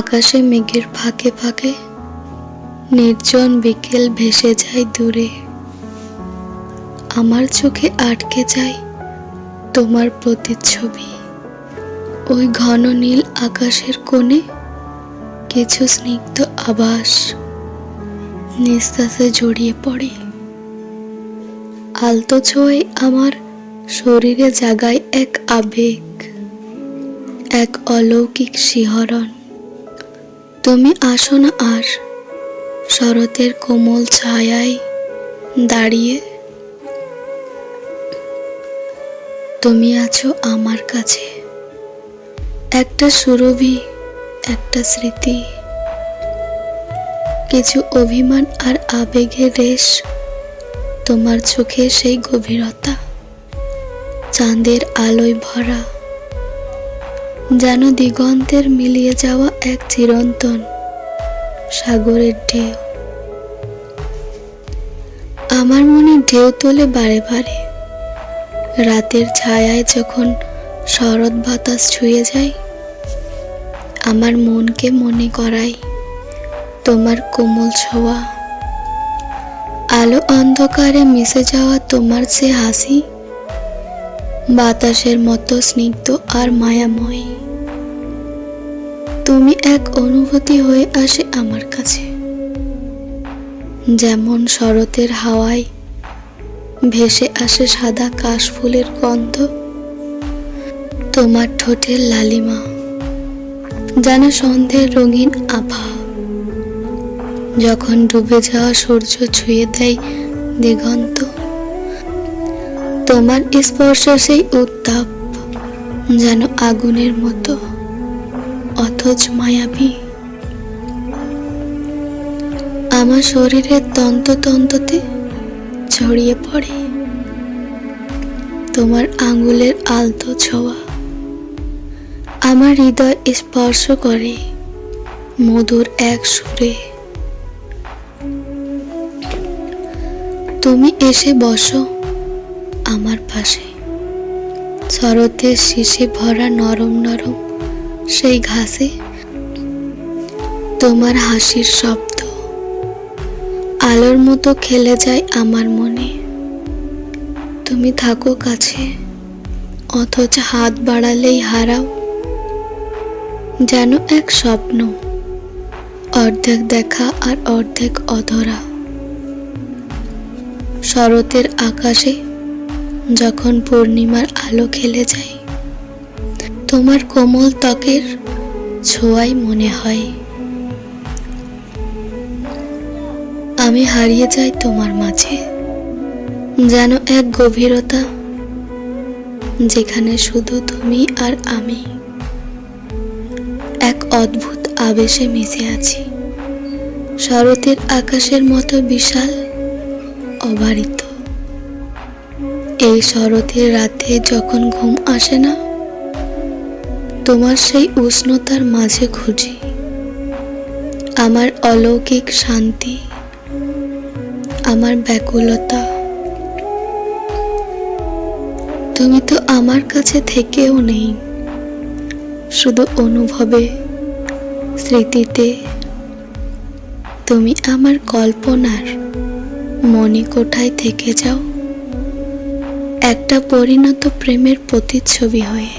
আকাশে মেঘের ফাঁকে ফাঁকে নির্জন বিকেল ভেসে যায় দূরে। আমার চোখে আটকে যায় তোমার প্রতিচ্ছবি। ওই ঘন নীল আকাশের কোণে কিছু স্নিগ্ধ আভাস নিস্তাসে জড়িয়ে পড়ে। আলতো ছোঁয়ায় আমার শরীরে জাগায় এক আবেগ, এক অলৌকিক শিহরণ। তুমি আসো না আর। শরতের কোমল ছায়ায় দাঁড়িয়ে তুমি আছো আমার কাছে। একটা সুরভি, একটা স্মৃতি, কিছু অভিমান আর আবেগের রেশ, তোমার চোখে সেই গভীরতা, চাঁদের আলোয় ভরা। যেন দিগন্তের মিলিয়ে যাওয়া এক চিরন্তন সাগরের ঢেউ। আমার মনে ঢেউ তোলে বারে বারে। রাতের ছায়ায় যখন শরৎ বাতাস ছুঁয়ে যায়, আমার মনকে মনে করাই তোমার কোমল ছোঁয়া। আলো অন্ধকারে মিশে যাওয়া তোমার সে হাসি বাতাসের মতো স্নিগ্ধ আর মায়াময়। তুমি এক অনুভূতি হয়ে আসে আমার কাছে। যেমন শরতের হাওয়ায় ভেসে আসে সাদা কাশফুলের গন্ধ। তোমার ঠোঁটের লালিমা, যেন সন্ধ্যের রঙিন আভা। যখন ডুবে যাওয়া সূর্য ছুঁয়ে দেয় দিগন্ত তোমার স্পর্শ সেই উত্তাপ যেন আগুনের মতো, অথচ মায়াবী। আমার শরীরের তন্ততন্ততে ছড়িয়ে পড়ে। তোমার আঙ্গুলের আলতো ছোঁয়া আমার হৃদয় স্পর্শ করে মধুর এক সুরে। তুমি এসে বসো। আমার পাশে। শরতের শীষে ভরা নরম নরম সেই ঘাসে তোমার হাসির শব্দ। আলোর মতো খেলে যায় আমার মনে। তুমি থাকো কাছে, অথচ হাত বাড়ালেই হারাও যেন এক স্বপ্ন। অর্ধেক দেখা আর অর্ধেক অধরা। শরতের আকাশে যখন পূর্ণিমার আলো খেলে যায়, তোমার কোমল ত্বকের ছোঁয়াই মনে হয়। আমি হারিয়ে যাই তোমার মাঝে, যেন এক গভীরতা যেখানে শুধু তুমি আর আমি। এক অদ্ভুত আবেশে মিশে আছি, শরতের আকাশের মতো বিশাল অবারিত। এই শরতের রাতে যখন ঘুম আসে না, তোমার সেই উষ্ণতার মাঝে খুঁজি। আমার অলৌকিক শান্তি, আমার ব্যাকুলতা। তুমি তো আমার কাছে থেকেও নেই, শুধু অনুভবে, স্মৃতিতে। তুমি আমার কল্পনার মনে কোঠায় থেকে যাও। একটা পরিণত প্রেমের প্রতিচ্ছবি হয়ে।